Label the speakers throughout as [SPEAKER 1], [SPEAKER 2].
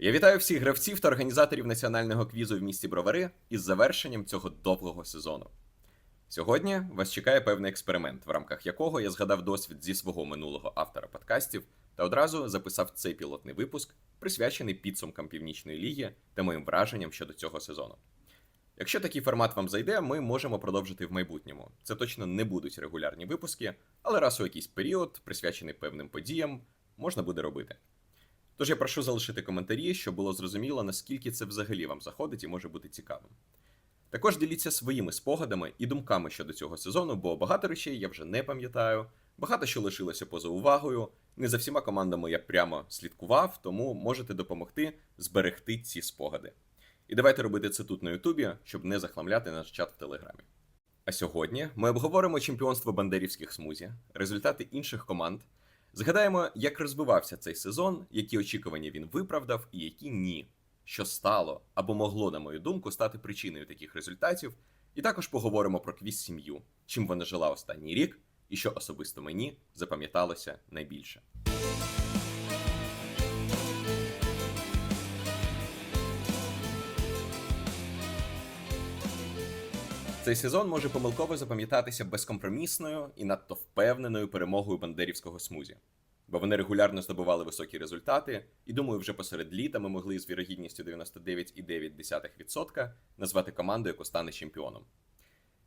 [SPEAKER 1] Я вітаю всіх гравців та організаторів національного квізу в місті Бровари із завершенням цього довгого сезону. Сьогодні вас чекає певний експеримент, в рамках якого я згадав досвід зі свого минулого автора подкастів та одразу записав цей пілотний випуск, присвячений підсумкам Північної ліги та моїм враженням щодо цього сезону. Якщо такий формат вам зайде, ми можемо продовжити в майбутньому. Це точно не будуть регулярні випуски, але раз у якийсь період, присвячений певним подіям, можна буде робити. Тож я прошу залишити коментарі, щоб було зрозуміло, наскільки це взагалі вам заходить і може бути цікавим. Також діліться своїми спогадами і думками щодо цього сезону, бо багато речей я вже не пам'ятаю, багато що лишилося поза увагою. Не за всіма командами я прямо слідкував, тому можете допомогти зберегти ці спогади. І давайте робити це тут на Ютубі, щоб не захламляти наш чат в Телеграмі. А сьогодні ми обговоримо чемпіонство бандерівських смузі, результати інших команд. Згадаємо, як розвивався цей сезон, які очікування він виправдав і які ні, що стало або могло, на мою думку, стати причиною таких результатів. І також поговоримо про квіз сім'ю, чим вона жила останній рік, і що особисто мені запам'яталося найбільше. Цей сезон може помилково запам'ятатися безкомпромісною і надто впевненою перемогою бандерівського смузі, бо вони регулярно здобували високі результати, і думаю, вже посеред літа ми могли з вірогідністю 99,9% назвати команду, яку стане чемпіоном.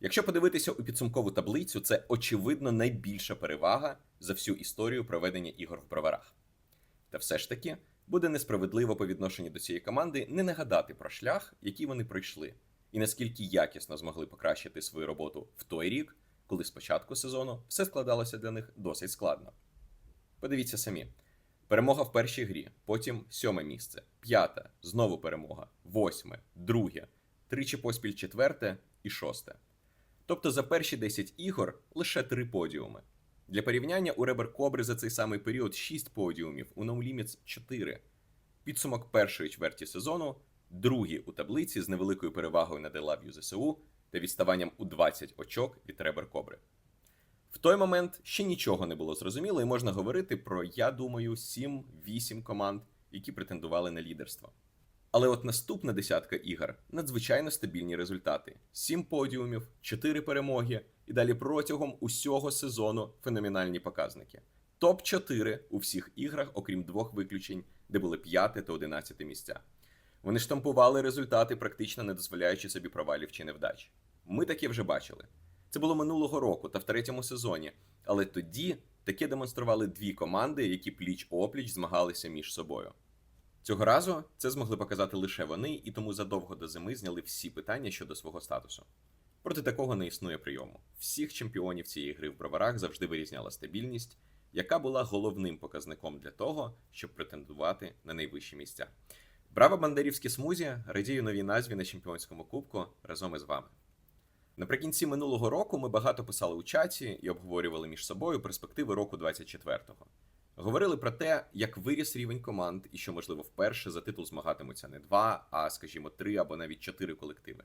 [SPEAKER 1] Якщо подивитися у підсумкову таблицю, це очевидно найбільша перевага за всю історію проведення ігор в броварах. Та все ж таки буде несправедливо по відношенню до цієї команди не нагадати про шлях, який вони пройшли, і наскільки якісно змогли покращити свою роботу в той рік, коли з початку сезону все складалося для них досить складно. Подивіться самі: перемога в першій грі, потім сьоме місце, п'ята, знову перемога, восьме, друге, тричі поспіль четверте і шосте. Тобто за перші 10 ігор лише три подіуми. Для порівняння у Ребер Кобри за цей самий період 6 подіумів, у No Limits 4. Підсумок першої чверті сезону, другий у таблиці з невеликою перевагою над Елав'ю ЗСУ та відставанням у 20 очок від Ребер Кобри. В той момент ще нічого не було зрозуміло, і можна говорити про, я думаю, 7-8 команд, які претендували на лідерство. Але от наступна десятка ігор надзвичайно стабільні результати: 7 подіумів, 4 перемоги, і далі протягом усього сезону феноменальні показники. Топ 4 у всіх іграх, окрім двох виключень, де були 5 та 11 місця. Вони штампували результати, практично не дозволяючи собі провалів чи невдач. Ми таке вже бачили. Це було минулого року та в третьому сезоні, але тоді таке демонстрували дві команди, які пліч опліч змагалися між собою. Цього разу це змогли показати лише вони, і тому задовго до зими зняли всі питання щодо свого статусу. Проти такого не існує прийому. Всіх чемпіонів цієї гри в броварах завжди вирізняла стабільність, яка була головним показником для того, щоб претендувати на найвищі місця. Браво бандерівські смузі радію новій назві на чемпіонському кубку разом із вами. Наприкінці минулого року ми багато писали у чаті і обговорювали між собою перспективи року 24-го. Говорили про те, як виріс рівень команд і що, можливо, вперше за титул змагатимуться не два, а, скажімо, три або навіть чотири колективи.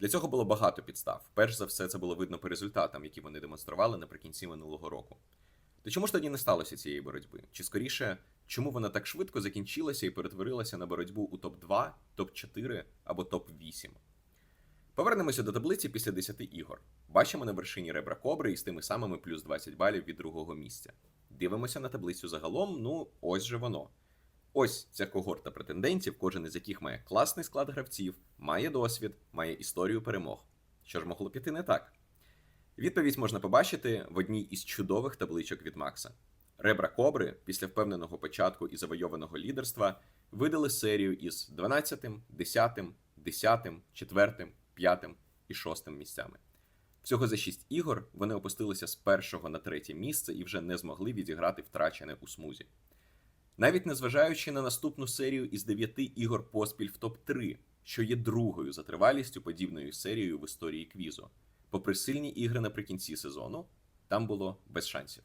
[SPEAKER 1] Для цього було багато підстав. Перш за все, це було видно по результатам, які вони демонстрували наприкінці минулого року. То чому ж тоді не сталося цієї боротьби? Чи скоріше, чому вона так швидко закінчилася і перетворилася на боротьбу у топ-2, топ-4 або топ-8? Повернемося до таблиці після 10 ігор. Бачимо на вершині ребра Кобри із тими самими плюс 20 балів від другого місця. Дивимося на таблицю загалом, ну ось же воно. Ось ця когорта претендентів, кожен із яких має класний склад гравців, має досвід, має історію перемог. Що ж могло піти не так? Відповідь можна побачити в одній із чудових табличок від Макса. Ребра Кобри після впевненого початку і завойованого лідерства видали серію із 12, 10, 10, 4, 5 і 6 місцями. Всього за 6 ігор вони опустилися з першого на третє місце і вже не змогли відіграти втрачене у смузі. Навіть незважаючи на наступну серію із 9 ігор поспіль в топ-3, що є другою за тривалістю подібною серією в історії квізу. Попри сильні ігри наприкінці сезону, там було без шансів.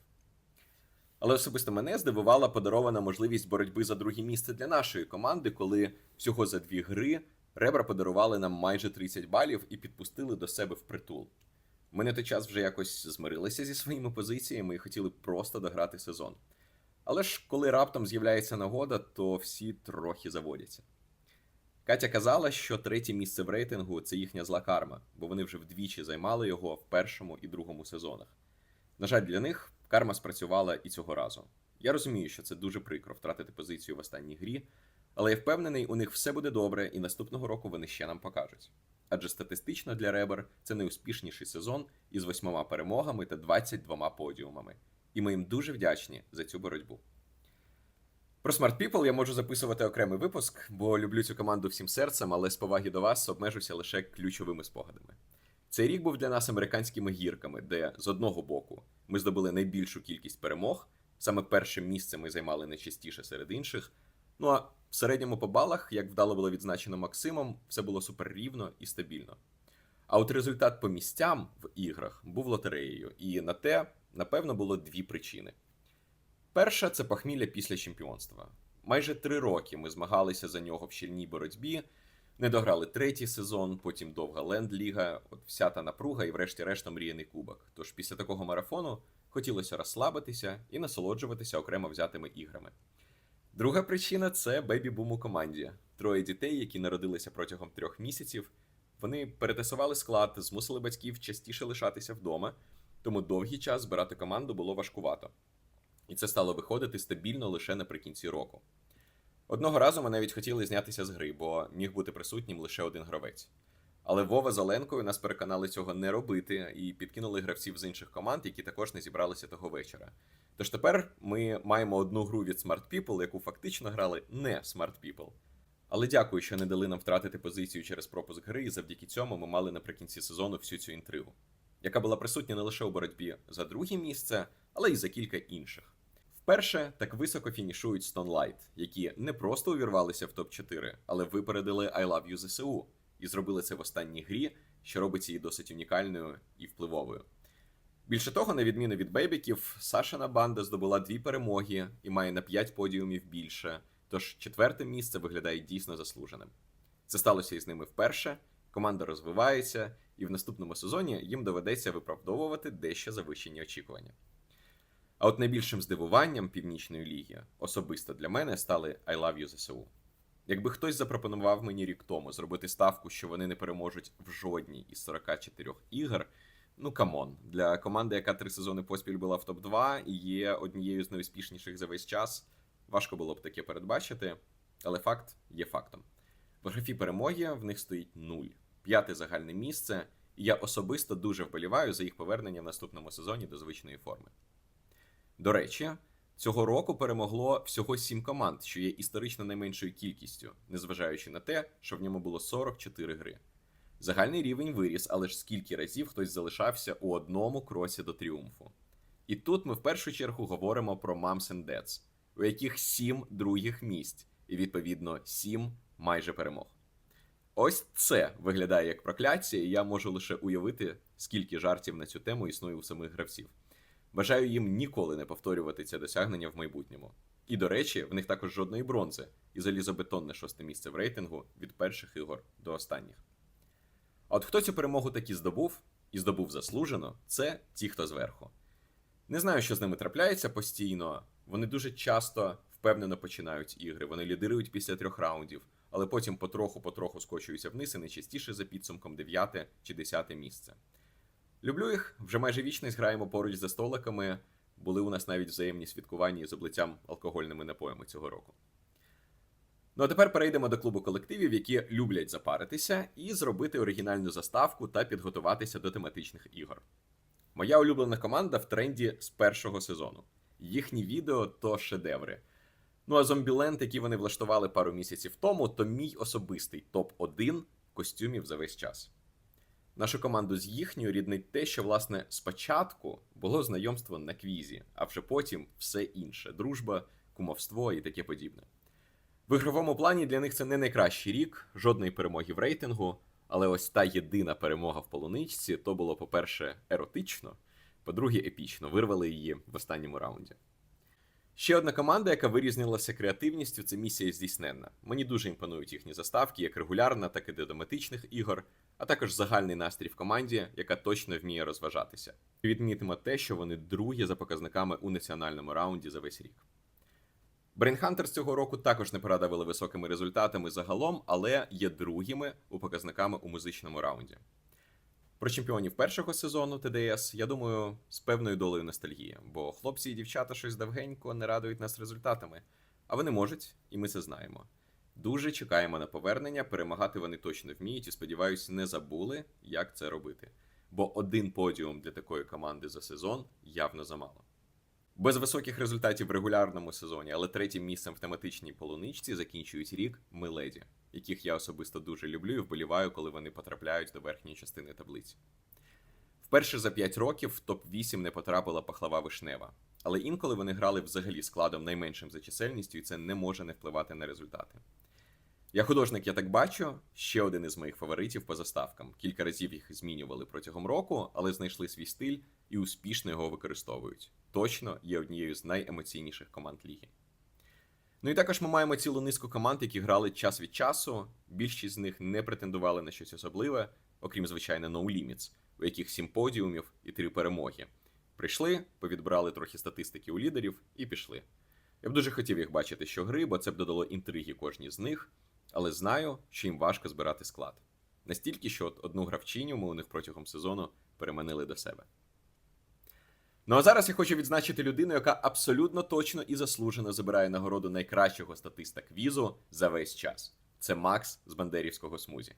[SPEAKER 1] Але особисто мене здивувала подарована можливість боротьби за друге місце для нашої команди, коли всього за дві гри ребра подарували нам майже 30 балів і підпустили до себе в притул. Ми на той час вже якось змирилися зі своїми позиціями і хотіли просто дограти сезон. Але ж коли раптом з'являється нагода, то всі трохи заводяться. Катя казала, що третє місце в рейтингу це їхня зла карма, бо вони вже вдвічі займали його в першому і другому сезонах. На жаль, для них карма спрацювала і цього разу. Я розумію, що це дуже прикро втратити позицію в останній грі, але я впевнений, у них все буде добре, і наступного року вони ще нам покажуть. Адже статистично для Ребер це найуспішніший сезон із восьмома перемогами та 22 подіумами. І ми їм дуже вдячні за цю боротьбу. Про Smart People я можу записувати окремий випуск, бо люблю цю команду всім серцем, але з поваги до вас обмежуся лише ключовими спогадами. Цей рік був для нас американськими гірками, де з одного боку ми здобули найбільшу кількість перемог, саме перше місце ми займали найчастіше серед інших. Ну а в середньому по балах, як вдало було відзначено Максимом, все було суперрівно і стабільно. А от результат по місцям в іграх був лотереєю, і на те, напевно, було дві причини. Перша це похмілля після чемпіонства. Майже три роки ми змагалися за нього в щільній боротьбі, не дограли третій сезон, потім довга ленд-ліга, от вся та напруга і врешті-решт мріяний кубок. Тож після такого марафону хотілося розслабитися і насолоджуватися окремо взятими іграми. Друга причина це бейбі-бум у команді. Троє дітей, які народилися протягом трьох місяців. Вони перетасували склад, змусили батьків частіше лишатися вдома, тому довгий час збирати команду було важкувато. І це стало виходити стабільно лише наприкінці року. Одного разу ми навіть хотіли знятися з гри, бо міг бути присутнім лише один гравець. Але Вова з Оленкою нас переконали цього не робити і підкинули гравців з інших команд, які також не зібралися того вечора. Тож тепер ми маємо одну гру від Smart People, яку фактично грали не Smart People. Але дякую, що не дали нам втратити позицію через пропуск гри, і завдяки цьому ми мали наприкінці сезону всю цю інтригу, яка була присутня не лише у боротьбі за друге місце, але й за кілька інших. Вперше так високо фінішують Stone Light, які не просто увірвалися в топ-4, але випередили I Love You ZSU і зробили це в останній грі, що робить її досить унікальною і впливовою. Більше того, на відміну від бейбіків, Сашина банда здобула дві перемоги і має на 5 подіумів більше, тож четверте місце виглядає дійсно заслуженим. Це сталося із ними вперше. Команда розвивається, і в наступному сезоні їм доведеться виправдовувати дещо завищені очікування. А от найбільшим здивуванням Північної ліги особисто для мене стали I Love You ZSU. Якби хтось запропонував мені рік тому зробити ставку, що вони не переможуть в жодній із 44 ігор. Ну камон, для команди, яка три сезони поспіль була в топ-2 і є однією з найуспішніших за весь час, важко було б таке передбачити, але факт є фактом. В графі перемоги в них стоїть нуль, п'яте загальне місце, і я особисто дуже вболіваю за їх повернення в наступному сезоні до звичної форми. До речі, цього року перемогло всього сім команд, що є історично найменшою кількістю, незважаючи на те, що в ньому було 44 гри. Загальний рівень виріс, але ж скільки разів хтось залишався у одному кросі до тріумфу. І тут ми в першу чергу говоримо про Moms and Dads, у яких сім других місць, і відповідно сім майже перемог. Ось це виглядає як прокляття, і я можу лише уявити, скільки жартів на цю тему існує у самих гравців. Бажаю їм ніколи не повторювати це досягнення в майбутньому. І до речі, в них також жодної бронзи і залізобетонне шосте місце в рейтингу від перших ігор до останніх. А от хто цю перемогу таки здобув і здобув заслужено, це ті, хто зверху. Не знаю, що з ними трапляється постійно. Вони дуже часто впевнено починають ігри, вони лідирують після трьох раундів, але потім потроху-потроху скочуються вниз і найчастіше за підсумком 9 чи 10 місце. Люблю їх, вже майже вічність граємо поруч за столиками. Були у нас навіть взаємні святкування з облиттям алкогольними напоями цього року. Ну а тепер перейдемо до клубу колективів, які люблять запаритися і зробити оригінальну заставку та підготуватися до тематичних ігор. Моя улюблена команда в тренді з першого сезону. Їхні відео то шедеври. Ну а зомбіленд, які вони влаштували пару місяців тому, то мій особистий топ-1 костюмів за весь час. Нашу команду з їхньою ріднить те, що, власне, спочатку було знайомство на квізі, а вже потім все інше дружба, кумовство і таке подібне. В ігровому плані для них це не найкращий рік, жодної перемоги в рейтингу, але ось та єдина перемога в полуничці то було, по-перше, еротично, по-друге, епічно. Вирвали її в останньому раунді. Ще одна команда, яка вирізнилася креативністю, це місія здійсненна. Мені дуже імпонують їхні заставки, як регулярна, так і до тематичних ігор, а також загальний настрій в команді, яка точно вміє розважатися. Відмітимо те, що вони другі за показниками у національному раунді за весь рік. Brainhunters цього року також не порадували високими результатами загалом, але є другими у показниками у музичному раунді. Про чемпіонів першого сезону ТДС, я думаю, з певною долею ностальгії, бо хлопці і дівчата щось давгенько не радують нас результатами. А вони можуть, і ми це знаємо. Дуже чекаємо на повернення, перемагати вони точно вміють і, сподіваюся, не забули, як це робити. Бо один подіум для такої команди за сезон явно замало. Без високих результатів в регулярному сезоні, але третім місцем в тематичній полуничці закінчують рік Миледі, яких я особисто дуже люблю і вболіваю, коли вони потрапляють до верхньої частини таблиці. Вперше за 5 років в топ-8 не потрапила пахлава вишнева, але інколи вони грали взагалі складом найменшим за чисельністю, і це не може не впливати на результати. Я художник, я так бачу, ще один із моїх фаворитів по заставкам. Кілька разів їх змінювали протягом року, але знайшли свій стиль і успішно його використовують. Точно є однією з найемоційніших команд ліги. Ну і також ми маємо цілу низку команд, які грали час від часу. Більшість з них не претендували на щось особливе, окрім звичайно, No Limits, у яких сім подіумів і три перемоги. Прийшли, повідбирали трохи статистики у лідерів і пішли. Я б дуже хотів їх бачити щогри, бо це б додало інтриги кожній з них, але знаю, що їм важко збирати склад. Настільки, що одну гравчиню ми у них протягом сезону переманили до себе. Ну а зараз я хочу відзначити людину, яка абсолютно точно і заслужено забирає нагороду найкращого статиста квізу за весь час. Це Макс з Бандерівського смузі.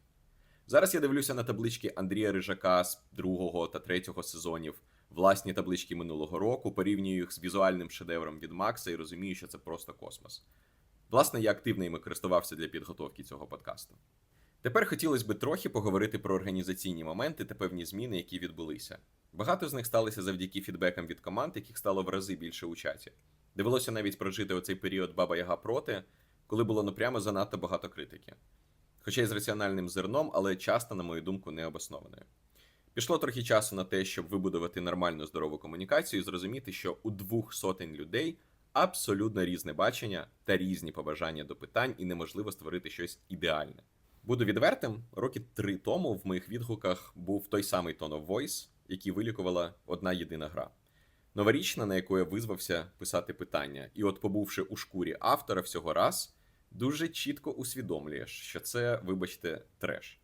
[SPEAKER 1] Зараз я дивлюся на таблички Андрія Рижака з другого та третього сезонів, власні таблички минулого року, порівнюю їх з візуальним шедевром від Макса і розумію, що це просто космос. Власне, я активно іми користувався для підготовки цього подкасту. Тепер хотілося би трохи поговорити про організаційні моменти та певні зміни, які відбулися. Багато з них сталися завдяки фідбекам від команд, яких стало в рази більше у чаті. Довелося навіть прожити оцей період Баба Яга проти, коли було ну прямо занадто багато критики. Хоча й з раціональним зерном, але часто, на мою думку, не обоснованою. Пішло трохи часу на те, щоб вибудувати нормальну здорову комунікацію і зрозуміти, що у двох сотень людей абсолютно різне бачення та різні побажання до питань, і неможливо створити щось ідеальне. Буду відвертим, роки три тому в моїх відгуках був той самий Tone of Voice, який вилікувала одна єдина гра. Новорічна, на яку я визвався писати питання, і от, побувши у шкурі автора всього раз, дуже чітко усвідомлюєш, що це, вибачте, треш.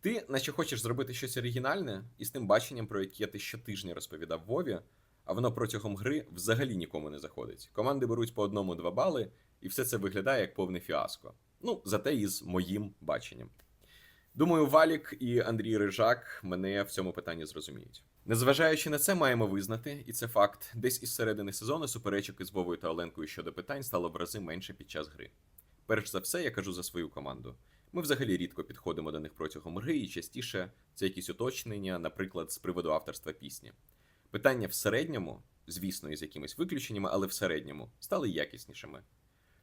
[SPEAKER 1] Ти, наче хочеш зробити щось оригінальне, і з тим баченням, про яке ти щотижня розповідав Вові, а воно протягом гри взагалі нікому не заходить. Команди беруть по одному-два бали, і все це виглядає як повне фіаско. Ну, зате із моїм баченням. Думаю, Валік і Андрій Рижак мене в цьому питанні зрозуміють. Незважаючи на це, маємо визнати, і це факт, десь із середини сезону суперечок із Вовою та Оленкою щодо питань стало в рази менше під час гри. Перш за все, я кажу за свою команду. Ми взагалі рідко підходимо до них протягом гри, і частіше це якісь уточнення, наприклад, з приводу авторства пісні. Питання в середньому, звісно, із якимись виключеннями, але в середньому стали якіснішими.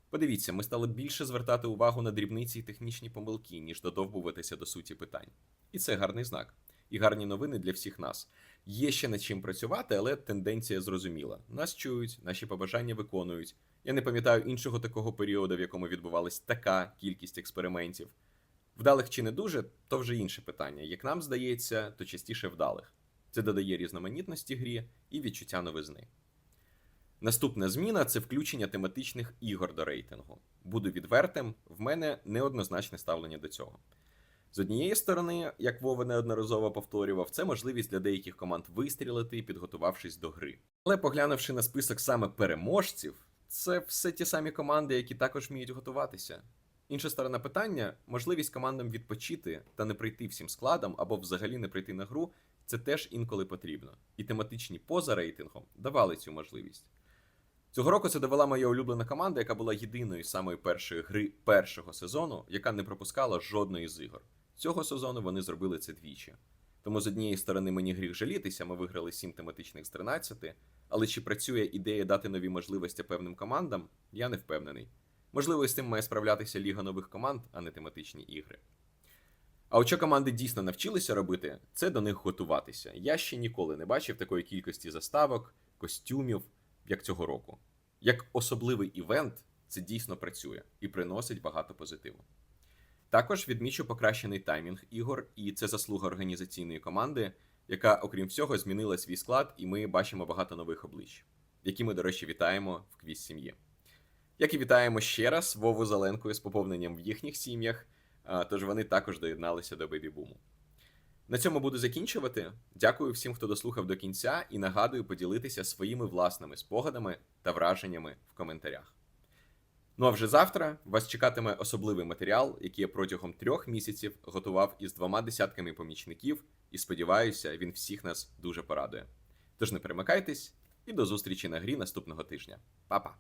[SPEAKER 1] Подивіться, ми стали більше звертати увагу на дрібниці і технічні помилки, ніж додовбуватися до суті питань. І це гарний знак. І гарні новини для всіх нас. Є ще над чим працювати, але тенденція зрозуміла. Нас чують, наші побажання виконують. Я не пам'ятаю іншого такого періоду, в якому відбувалась така кількість експериментів. Вдалих чи не дуже, то вже інше питання. Як нам здається, то частіше вдалих. Це додає різноманітності грі і відчуття новизни. Наступна зміна це включення тематичних ігор до рейтингу. Буду відвертим, в мене неоднозначне ставлення до цього. З однієї сторони, як Вова неодноразово повторював, це можливість для деяких команд вистрілити, підготувавшись до гри. Але поглянувши на список саме переможців, це все ті самі команди, які також вміють готуватися. Інша сторона питання можливість командам відпочити та не прийти всім складом або взагалі не прийти на гру, це теж інколи потрібно. І тематичні поза рейтингом давали цю можливість. Цього року це довела моя улюблена команда, яка була єдиною самої першої гри першого сезону, яка не пропускала жодної з ігор. Цього сезону вони зробили це двічі. Тому з однієї сторони мені гріх жалітися, ми виграли 7 тематичних з 13, але чи працює ідея дати нові можливості певним командам, я не впевнений. Можливо, з тим має справлятися ліга нових команд, а не тематичні ігри. А от що команди дійсно навчилися робити, це до них готуватися. Я ще ніколи не бачив такої кількості заставок, костюмів, як цього року. Як особливий івент, це дійсно працює і приносить багато позитиву. Також відмічу покращений таймінг ігор, і це заслуга організаційної команди, яка, окрім всього, змінила свій склад, і ми бачимо багато нових облич, які ми, до речі, вітаємо в квіз сім'ї. Як і вітаємо ще раз Вову Зеленкою з поповненням в їхніх сім'ях, тож вони також доєдналися до бебі-буму. На цьому буду закінчувати. Дякую всім, хто дослухав до кінця, і нагадую поділитися своїми власними спогадами та враженнями в коментарях. Ну а вже завтра вас чекатиме особливий матеріал, який я протягом трьох місяців готував із двома десятками помічників, і сподіваюся, він всіх нас дуже порадує. Тож не перемикайтесь і до зустрічі на грі наступного тижня. Па-па!